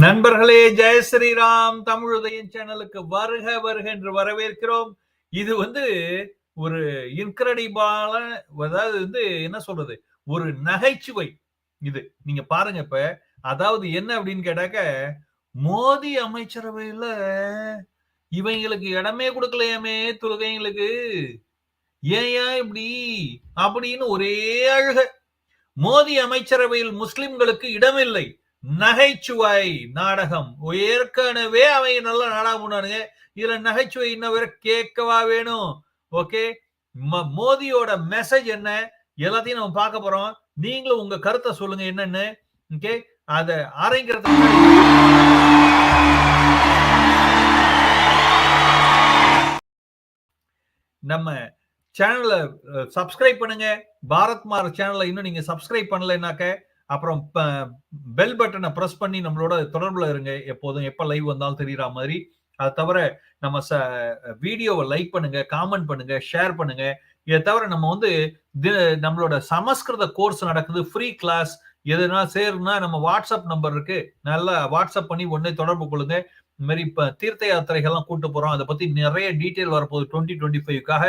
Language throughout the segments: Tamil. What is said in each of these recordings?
நண்பர்களே ஜெய ஸ்ரீராம் தமிழ் உதயம் சேனலுக்கு வருக வருக என்று வரவேற்கிறோம். இது வந்து ஒரு இன்கிரடிபால அதாவது வந்து என்ன சொல்றது? ஒரு நகைச்சுவை இது. நீங்க பாருங்க இப்ப. அதாவது என்ன அப்படின்னு கேட்டாக்க மோதி அமைச்சரவையில இவங்களுக்கு இடமே கொடுக்கலையாமே துலகைங்களுக்கு ஏன் ஏன் இப்படி? அப்படின்னு ஒரே அழுக. மோதி அமைச்சரவையில் முஸ்லிம்களுக்கு இடமில்லை. நகைச்சுவை நாடகம். ஏற்கனவே அவங்க நல்ல நாடகம் பண்ணுவானுங்க இதுல நகைச்சுவை இன்ன வரை கேட்கவா வேணும். ஓகே? மோதியோட மெசேஜ் என்ன? எல்லாத்தையும் நம்ம பார்க்க போறோம். நீங்களும் உங்க கருத்தை சொல்லுங்க என்னன்னு. ஓகே? அத ஆரம்பிக்கிறதுக்கு நம்ம சேனலை சப்ஸ்கிரைப் பண்ணுங்க. பாரத் மார் சேனலை இன்னும் நீங்க சப்ஸ்கிரைப் பண்ணலைனாக்க அப்புறம் பெல் பட்டனை ப்ரெஸ் பண்ணி நம்மளோட தொடர்புல இருங்க. எப்போதும் எப்போ லைவ் வந்தாலும் தெரியற மாதிரி. அதை தவிர நம்ம ச வீடியோவை லைக் பண்ணுங்க காமெண்ட் பண்ணுங்க ஷேர் பண்ணுங்க. இதை தவிர நம்ம வந்து நம்மளோட சமஸ்கிருத கோர்ஸ் நடக்குது. ஃப்ரீ கிளாஸ் எதுனா சேருனா நம்ம வாட்ஸ்அப் நம்பர் இருக்கு. நல்லா வாட்ஸ்அப் பண்ணி ஒன்னே தொடர்பு கொள்ளுங்க. இந்த மாதிரி இப்ப தீர்த்த யாத்திரைகள்லாம் கூட்டு போறோம். அதை பத்தி நிறைய டீட்டெயில் வரப்போகுது. டுவெண்ட்டி டுவெண்ட்டி ஃபைவ்க்காக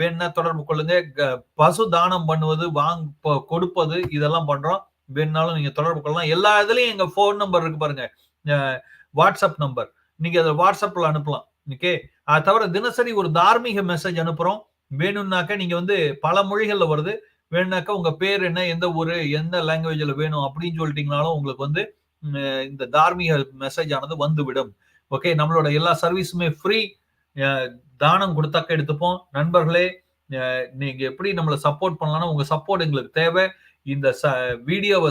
வேணும்னா தொடர்பு கொள்ளுங்க. பசு தானம் பண்ணுவது வாங்க கொடுப்பது இதெல்லாம் பண்றோம். வேணுனாலும் நீங்க தொடர்பு கொள்ளலாம். எல்லா இதுலயும் எங்க ஃபோன் நம்பர் இருக்கு பாருங்க. வாட்ஸ்அப் நம்பர் நீங்க அதை வாட்ஸ்அப்ல அனுப்பலாம். ஓகே அது தவிர தினசரி ஒரு தார்மீக மெசேஜ் அனுப்புறோம். வேணும்னாக்க நீங்க வந்து பல மொழிகள்ல வருது. வேணும்னாக்கா உங்க பேர் என்ன எந்த ஊரு எந்த லாங்குவேஜ்ல வேணும் அப்படின்னு சொல்லிட்டீங்கனாலும் உங்களுக்கு வந்து இந்த தார்மீக மெசேஜ் ஆனது வந்துவிடும். ஓகே நம்மளோட எல்லா சர்வீஸுமே ஃப்ரீ தானம் கொடுத்தாக்க எடுத்துப்போம். நண்பர்களே நீங்க எப்படி நம்மளை சப்போர்ட் பண்ணலாம்னா உங்க சப்போர்ட் எங்களுக்கு தேவை. இந்த வீடியோவை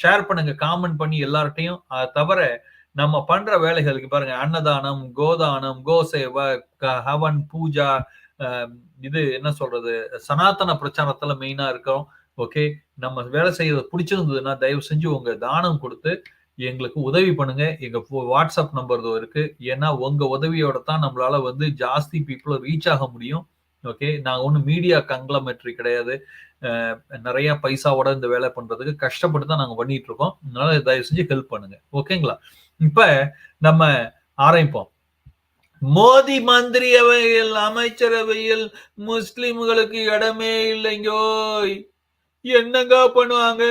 ஷேர் பண்ணுங்க காமெண்ட் பண்ணி எல்லார்ட்டையும் அதை தவிர நம்ம பண்ற வேலைகளுக்கு பாருங்க அன்னதானம் கோதானம் கோசேவை ஹவன் பூஜா இது என்ன சொல்றது சனாதன பிரச்சாரத்துல மெயினா இருக்கோம். ஓகே? நம்ம வேலை செய்யறது பிடிச்சிருந்ததுன்னா தயவு செஞ்சு உங்க தானம் கொடுத்து எங்களுக்கு உதவி பண்ணுங்க. எங்க வாட்ஸ்அப் நம்பர் இருக்கு. ஏன்னா உங்க உதவியோட தான் நம்மளால வந்து ஜாஸ்தி பீப்புளை ரீச் ஆக முடியும். ஓகே? நாங்க ஒன்றும் மீடியா கங்க்ளமெட்ரி கிடையாது. நிறைய பைசாவோட இந்த வேலை பண்றதுக்கு கஷ்டப்பட்டு தான் நாங்க பண்ணிட்டு இருக்கோம். அதனால தயவு செஞ்சு ஹெல்ப் பண்ணுங்க. ஓகேங்களா? இப்ப நம்ம ஆரம்பிப்போம். மோதி மந்திரி அவையில் அமைச்சரவையில் முஸ்லிம்களுக்கு இடமே இல்லைங்கோ. என்னங்க பண்ணுவாங்க?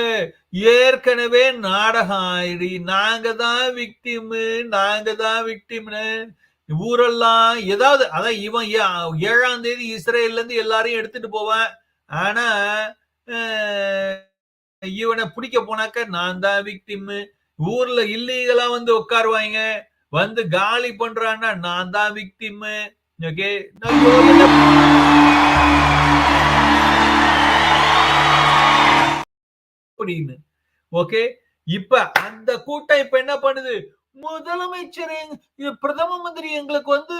ஏற்கனவே நாடகம் ஆயிடி. நாங்க தான் விக்டிமு நாங்க தான் விக்டிம்னு ஊரெல்லாம் ஏதாவது அதான் இவன் ஏழாம் தேதி இஸ்ரேல்ல இருந்து எல்லாரையும் எடுத்துட்டு போவேன். ஆனா இவனை பிடிக்க போனாக்க நான் தான் விக்டிம் ஊர்ல இல்லீகலா வந்து உட்காருவாங்க வந்து காலி பண்றான்னா நான் தான் விக்டிம் ஓகே? அப்படின்னு. ஓகே? இப்ப அந்த கூட்டம் இப்ப என்ன பண்ணுது? முதலமைச்சர் பிரதம மந்திரி எங்களுக்கு வந்து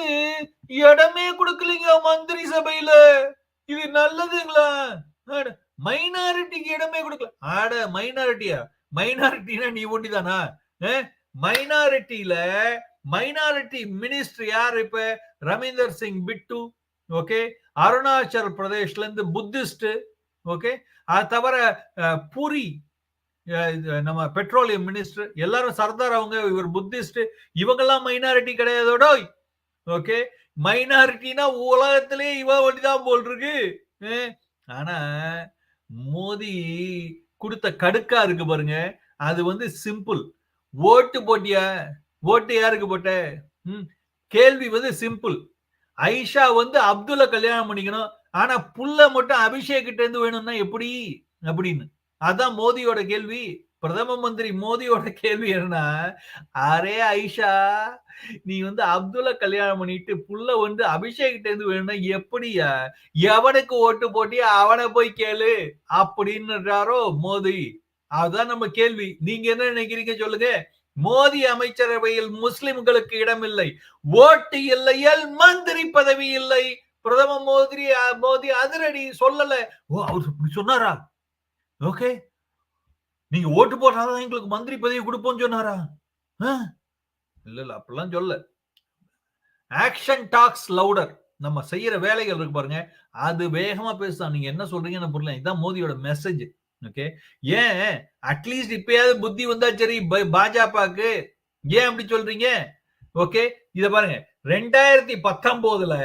இடமே கொடுக்கலீங்க மந்திரி சபையில. இது நல்லதுங்களா? மைனாரிட்டிக்கு இடமே கொடுக்கல. ஆட மைனாரிட்டியா மைனாரிட்டினா நீ ஒண்டிதானா? மைனாரிட்டியில மைனாரிட்டி மினிஸ்டர் யார் இப்ப? ரவீந்தர் சிங் பிட்டு ஓகே? அருணாச்சல் பிரதேஷ்ல இருந்து புத்திஸ்ட் ஓகே? அது தவிர பூரி நம்ம பெட்ரோலியம் மினிஸ்டர் எல்லாரும் சர்தார் அவங்க இவர் புத்திஸ்ட் இவங்கெல்லாம் மைனாரிட்டி கிடையாதோட ஓகே? மைனாரிட்டினா உலகத்திலே இவ வழிதான் போல் இருக்கு ஆனா மோடி கொடுத்த கடுக்கா இருக்கு பாருங்க. அது வந்து சிம்பிள் ஓட்டு போட்டியா? ஓட்டு யாருக்கு போட்ட? கேள்வி வந்து சிம்பிள் ஐஷா வந்து அப்துல்ல கல்யாணம் பண்ணிக்கணும். ஆனா புல்ல மட்டும் அபிஷேக் கிட்ட இருந்து வேணும்னா எப்படி? அப்படின்னு. அதான் மோதியோட கேள்வி. பிரதம மந்திரி மோதியோட கேள்வி என்னன்னா அரே ஐஷா நீ வந்து அப்துல்லா கல்யாணம் பண்ணிட்டு புள்ள வந்து அபிஷேகிட்ட இருந்து வேணும்னா எப்படியா? எவனுக்கு ஓட்டு போட்டி அவனை போய் கேளு அப்படின்னுறாரோ மோதி. அதுதான் நம்ம கேள்வி. நீங்க என்ன நினைக்கிறீங்க சொல்லுங்க. மோதி அமைச்சரவையில் முஸ்லிம்களுக்கு இடம் இல்லை ஓட்டு இல்லையல் மந்திரி பதவி இல்லை. பிரதம மோதி மோதி அதிரடி சொல்லல. ஓ அவர் சொன்னாரா? ஓகே நீங்க ஓட்டு போட்டாதான் எங்களுக்கு மந்திரி பதவி கொடுப்போம்னு சொன்னாரா? இல்ல இல்ல அப்படிலாம் சொல்ல ஆக்ஷன் டாக்ஸ் லவுடர் நம்ம செய்யற வேலைகள் இருக்கு பாருங்க. அது வேகமா பேசுதான். நீங்க என்ன சொல்றீங்கன்னு புரியல. இதுதான் மோதியோட மெசேஜ் ஓகே ஏன்? அட்லீஸ்ட் இப்பயாவது புத்தி வந்தா சரி பாஜகவுக்கு. ஏன் அப்படி சொல்றீங்க? ஓகே இத பாருங்க. ரெண்டாயிரத்தி பத்தொன்பதுல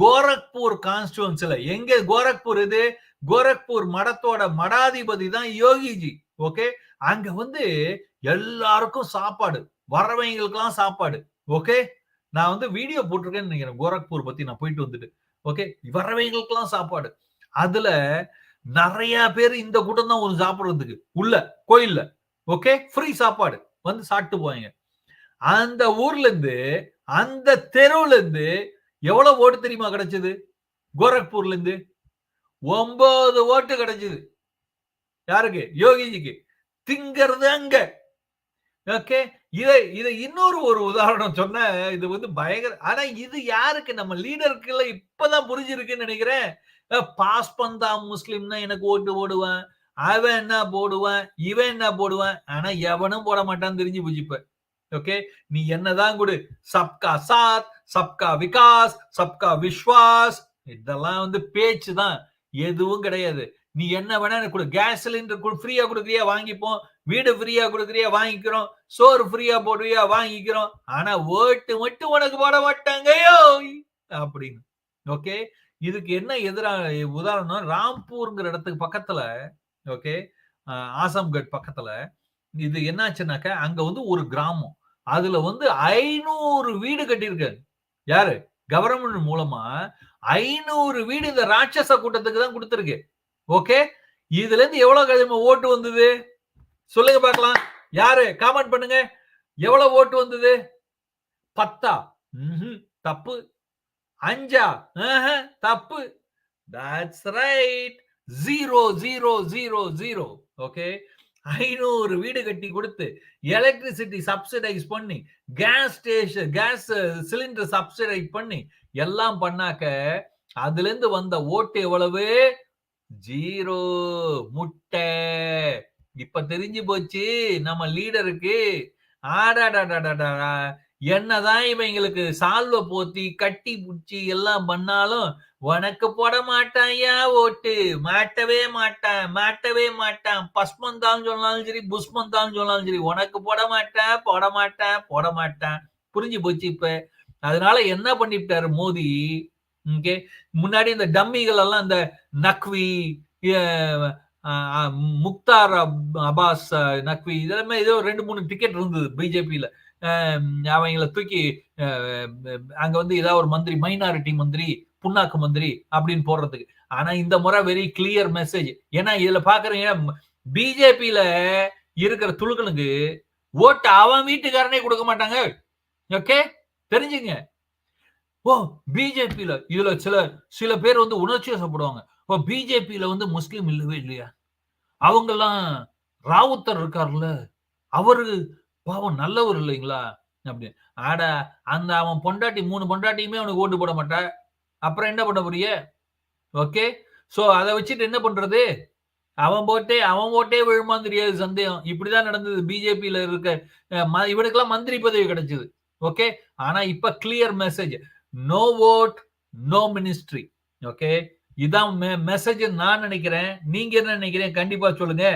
கோரக்பூர் கான்ஸ்டுவன்சில எங்க கோரக்பூர் இது? கோரக்பூர் மடத்தோட மடாதிபதி தான் யோகிஜி ஓகே? அங்க வந்து எல்லாருக்கும் சாப்பாடு வரவங்களுக்கெல்லாம் சாப்பாடு ஓகே? நான் வந்து வீடியோ போட்டிருக்கேன்னு நினைக்கிறேன் கோரக்பூர் பத்தி நான் போயிட்டு வந்துட்டு ஓகே? வரவங்களுக்கெல்லாம் சாப்பாடு. அதுல நிறைய பேர் இந்த கூட்டம் தான் ஒரு சாப்பிடுறதுக்கு உள்ள கோயில்ல ஓகே? ஃப்ரீ சாப்பாடு வந்து சாப்பிட்டு போவாங்க. அந்த ஊர்ல இருந்து அந்த தெருவுல இருந்து எவ்வளவு ஓட்டு தெரியுமா கிடைச்சது? கோரக்பூர்ல இருந்து ஒன்பது ஓட்டு கிடைச்சது. யாருக்கு? யோகிஜிக்கு. திங்கிறது அங்க. ஓகே? இதை இதை இன்னொரு ஒரு உதாரணம் சொன்ன இது வந்து பயங்கர ஆனா இது யாருக்கு? நம்ம லீடருக்குல இப்பதான் புரிஞ்சிருக்குன்னு நினைக்கிறேன். பாஸ் பந்தா முஸ்லிம்னா எனக்கு ஓட்டு போடுவேன். அவன் என்ன போடுவான்? இவன் என்ன போடுவான்? ஆனா எவனும் போட மாட்டான் தெரிஞ்சு புஜிப்ப ஓகே? நீ என்னதான் கொடு. சப்கா சாத் சப்கா விகாஸ் சப்கா விஸ்வாஸ். இதெல்லாம் வந்து பேச்சு தான் எதுவும் கிடையாது. நீ என்ன வேணா எனக்கு கொடு. கேஸ் சிலிண்டர் ஃப்ரீயா கொடுக்குறியா? வாங்கிப்போம் வீடு ஃப்ரீயா கொடுக்குறியா? வாங்கிக்கிறோம். சோறு ஃப்ரீயா போடுவியா? வாங்கிக்கிறோம். ஆனா ஓட்டு மட்டும் உனக்கு போட மாட்டாங்கயோ அப்படின்னு. ஓகே இதுக்கு என்ன எதிராக உதாரணம்? ராம்பூர்ங்கிற இடத்துக்கு பக்கத்துல ஓகே ஆசம்கட் பக்கத்துல இது என்னாச்சுனாக்க அங்க வந்து ஒரு கிராமம். அதுல வந்து ஐநூறு வீடு கட்டியிருக்காரு. யாரு? கவர்மெண்ட் மூலமா ஐநூறு வீடு இந்த ராட்சச கூட்டத்துக்கு தான் கொடுத்துருக்கு. ஓகே இதுல இருந்து எவ்வளவு ஓட்டு வந்தது? சொல்லுங்க பார்க்கலாம். யாரு? காமெண்ட் பண்ணுங்க. எவ்வளவு ஓட்டு வந்தது? பத்தா? தப்பு. அஞ்சா? தப்பு. That's right zero zero zero zero okay ஐநூறு வீடு கட்டி கொடுத்து எலக்ட்ரிசிட்டி சப்சிடைஸ் பண்ணி gas station gas cylinder subsidise பண்ணி எல்லாம் பண்ணாக்க அதுல இருந்து வந்த ஓட்டு எவ்வளவு? ஜீரோ. முட்டை. இப்ப தெரிஞ்சு போச்சு. நம்ம லீடருக்கு ஆடாடாடாடாடா. என்னதான் இவங்களுக்கு சால்வ போத்தி கட்டி புடிச்சு எல்லாம் பண்ணாலும் உனக்கு போட மாட்டாயா ஓட்டு. மாட்டவே மாட்டான் மாட்டவே மாட்டான். பஸ்மந்தான்னு சொன்னாலும் சரி புஷ்மந்தான்னு சொன்னாலும் சரி உனக்கு போட மாட்டேன் போட மாட்டேன் போட மாட்டேன் புரிஞ்சு போச்சு இப்ப. அதனால என்ன பண்ணிவிட்டாரு மோடி இங்கே முன்னாடி இந்த டம்மிகள் எல்லாம் இந்த நக்வி முக்தார் அபாஸ் நக்வி இதெல்லாமே ஏதோ ரெண்டு மூணு டிக்கெட் இருந்தது பிஜேபியில. அவங்கள தூக்கி அங்க வந்து ஏதாவது ஒரு மந்திரி மைனாரிட்டி மந்திரி புண்ணாக்கு மந்திரி அப்படின்னு போடுறதுக்கு. ஆனா இந்த முறை வெரி கிளியர் மெசேஜ் ஏன்னா இதுல பாக்குறீங்க பிஜேபியில இருக்கிற துளுக்களுக்கு ஓட்டு அவன் வீட்டுக்காரனே கொடுக்க மாட்டாங்க. ஓகே தெரிஞ்சுங்க. ஓ பிஜேபியில இதுல சில சில பேர் வந்து உணர்ச்சி வசப்படுவாங்க. ஓ பிஜேபியில வந்து முஸ்லீம் இல்லவே இல்லையா? அவங்கெல்லாம் ராவுத்தர் இருக்காருல்ல அவரு பாவம் நல்லவர் இல்லைங்களா? அப்படின்னு. ஆடா அந்த அவன் பொண்டாட்டி மூணு பொண்டாட்டியுமே அவனுக்கு ஓட்டு போட மாட்டா. அப்புறம் என்ன பண்ண புரிய ஓகே. ஸோ அதை வச்சுட்டு என்ன பண்றது? அவன் போட்டே அவன் ஓட்டே விழுமா தெரியாது சந்தேகம். இப்படிதான் நடந்தது. பிஜேபியில இருக்க இவனுக்கெல்லாம் மந்திரி பதவி கிடைச்சது. ஓகே. ஆனா இப்ப clear message no vote no ministry okay. இதான் மெசேஜ் நான் நினைக்கிறேன். நீங்க என்ன நினைக்கிறேன் கண்டிப்பா சொல்லுங்க.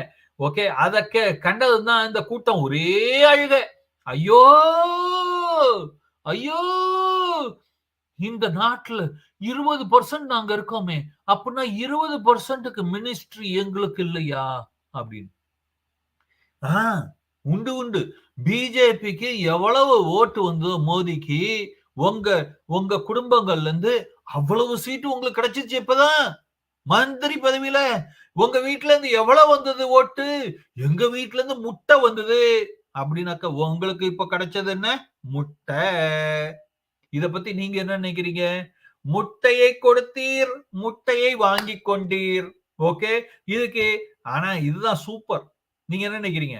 ஓகே? அத கண்டதுதான் இந்த கூட்டம் ஒரே அழுக. ஐயோ! ஐயோ! இந்த நாட்டுல இருபது பர்சன்ட் நாங்க இருக்கோமே அப்படின்னா இருபது பர்சன்ட்டுக்கு மினிஸ்ட்ரி எங்களுக்கு இல்லையா? அப்படின்னு. ஆஹ் உண்டு உண்டு. பிஜேபிக்கு எவ்வளவு ஓட்டு வந்ததோ மோதிக்கு உங்க உங்க குடும்பங்கள்ல இருந்து அவ்வளவு சீட்டு உங்களுக்கு கிடைச்சிச்சு இப்பதான். மந்திரி பதவியில உங்க வீட்டுல இருந்து எவ்வளவு வந்தது ஓட்டு? எங்க வீட்டுல இருந்து முட்டை வந்தது? அப்படின்னாக்க உங்களுக்கு இப்ப கிடைச்சது என்ன? முட்டை. இத பத்தி நீங்க என்ன நினைக்கிறீங்க? முட்டையை கொடுத்தீர் முட்டையை வாங்கி கொண்டீர். ஓகே? இதுக்கு ஆனா இதுதான் சூப்பர். நீங்க என்ன நினைக்கிறீங்க?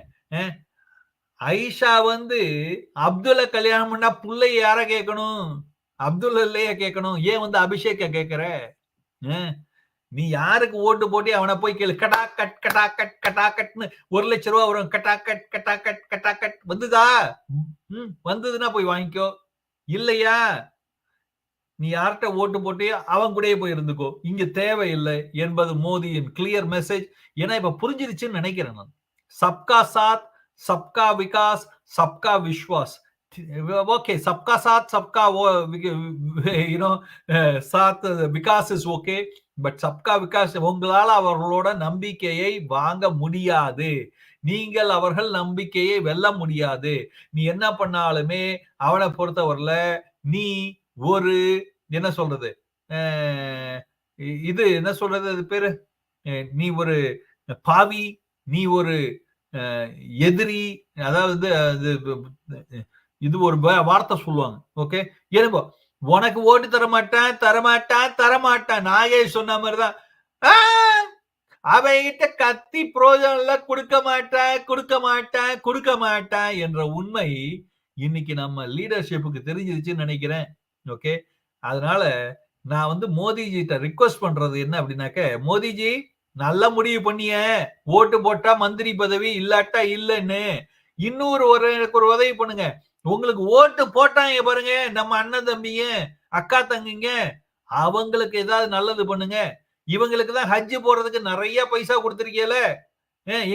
ஐஷா வந்து அப்துல்ல கல்யாணம் பண்ணா புள்ளைய யார கேட்கணும்? அப்துல் இல்லையா கேட்கணும்? ஏன் வந்து அபிஷேக்க கேட்கிற? நீ யாருக்கு ஓட்டு போட்டி அவனை போய் கேளு. கடா கட் கடா கட் கடா கட்னு ஒரு லட்ச ரூபா வரும். கட்டா கட் கட்டா கட் கட்டா கட் வந்துதா? ம் வந்ததுன்னா போய் வாங்கிக்கோ. இல்லையா? நீ யார்கிட்ட ஓட்டு போட்டு அவன் கூடயே போய் இருந்துக்கோ. இங்க தேவையில்லை என்பது மோதியின் கிளியர் மெசேஜ் ஏன்னா இப்ப புரிஞ்சிருச்சுன்னு நினைக்கிறேன் நான். சப்கா சாத் சப்கா விகாஸ் சப்கா விஸ்வாஸ் ஓகே சப்கா சாத் சப்கா யூனோ சாத் விகாஸ் இஸ் ஓகே பட் சப்கா விகாஸ் உங்களால் அவர்களோட நம்பிக்கையை வாங்க முடியாது நீங்கள் அவர்கள் நம்பிக்கையை வெல்ல முடியாது நீ என்ன பண்ணாலுமே அவனை பொறுத்தவரையில நீ ஒரு என்ன சொல்றது இது என்ன சொல்றது அது பேரு நீ ஒரு பாவி நீ ஒரு எதிரி அதாவது இது ஒரு வார்த்தை சொல்லுவாங்க. ஓகே எனக்கு உனக்கு ஓட்டு தர மாட்டேன் தரமாட்டான் தரமாட்டான் நாயே சொன்ன மாதிரிதான். அவைகிட்ட கத்தி புரோஜனம்ல கொடுக்க மாட்டேன் கொடுக்க மாட்டேன் கொடுக்க மாட்டேன் என்ற உண்மை இன்னைக்கு நம்ம லீடர்ஷிப்புக்கு தெரிஞ்சிருச்சுன்னு நினைக்கிறேன். ஓகே அதனால நான் வந்து மோதிஜிட்ட ரிக்வஸ்ட் பண்றது என்ன அப்படின்னாக்க மோதிஜி நல்ல முடிவு பண்ணிய. ஓட்டு போட்டா மந்திரி பதவி இல்லாட்டா இல்லைன்னு. இன்னொரு ஒரு எனக்கு ஒரு உதவி பண்ணுங்க. உங்களுக்கு ஓட்டு போட்டாங்க பாருங்க நம்ம அண்ணன் தம்பிங்க அக்கா தங்கிங்க. அவங்களுக்கு ஏதாவது நல்லது பண்ணுங்க. இவங்களுக்கு தான் ஹஜ்ஜு போறதுக்கு நிறைய பைசா கொடுத்துருக்கீல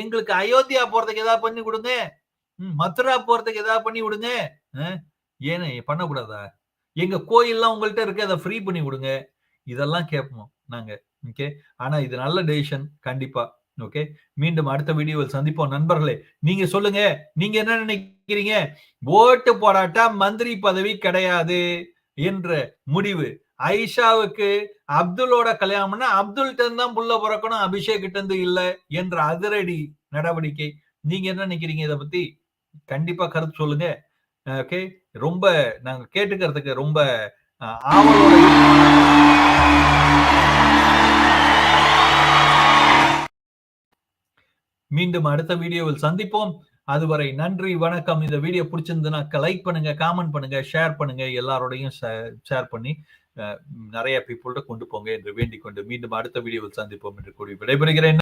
எங்களுக்கு அயோத்தியா போறதுக்கு ஏதாவது பண்ணி கொடுங்க. மதுரா போறதுக்கு ஏதாவது பண்ணி விடுங்க. ஏன்னு பண்ணக்கூடாதா? எங்க கோயில்லாம் உங்கள்கிட்ட இருக்கு அதை ஃப்ரீ பண்ணி விடுங்க இதெல்லாம் கேட்போம் நாங்க ஓகே ஆனா இது நல்ல டெசிஷன் கண்டிப்பா. ஓகே மீண்டும் அடுத்த வீடியோவில் சந்திப்போம். நண்பர்களே நீங்க சொல்லுங்க. நீங்க என்ன நினைக்கிறீங்க? ஓட்டு போராட்டா மந்திரி பதவி கிடையாது என்ற முடிவு. ஐஷாவுக்கு அப்துல்லோட கல்யாணம்னா அப்துல் தான் புள்ள பிறக்கணும் அபிஷேக் கிட்ட இருந்து இல்ல என்ற அதிரடி நடவடிக்கை. நீங்க என்ன நினைக்கிறீங்க இதை பத்தி? கண்டிப்பா கருத்து சொல்லுங்க. ஓகே ரொம்ப நாங்க கேட்டுக்கிறதுக்கு ரொம்ப ஆவலோட மீண்டும் அடுத்த வீடியோவில் சந்திப்போம். அதுவரை நன்றி வணக்கம். இந்த வீடியோ பிடிச்சிருந்ததுனாக்க லைக் பண்ணுங்க காமெண்ட் பண்ணுங்க ஷேர் பண்ணுங்க. எல்லாரோடையும் ஷேர் பண்ணி நிறைய பீப்புள்கிட்ட கொண்டு போங்க என்று வேண்டிக் கொண்டு மீண்டும் அடுத்த வீடியோவில் சந்திப்போம் என்று கூறி விடைபெறுகிறேன்.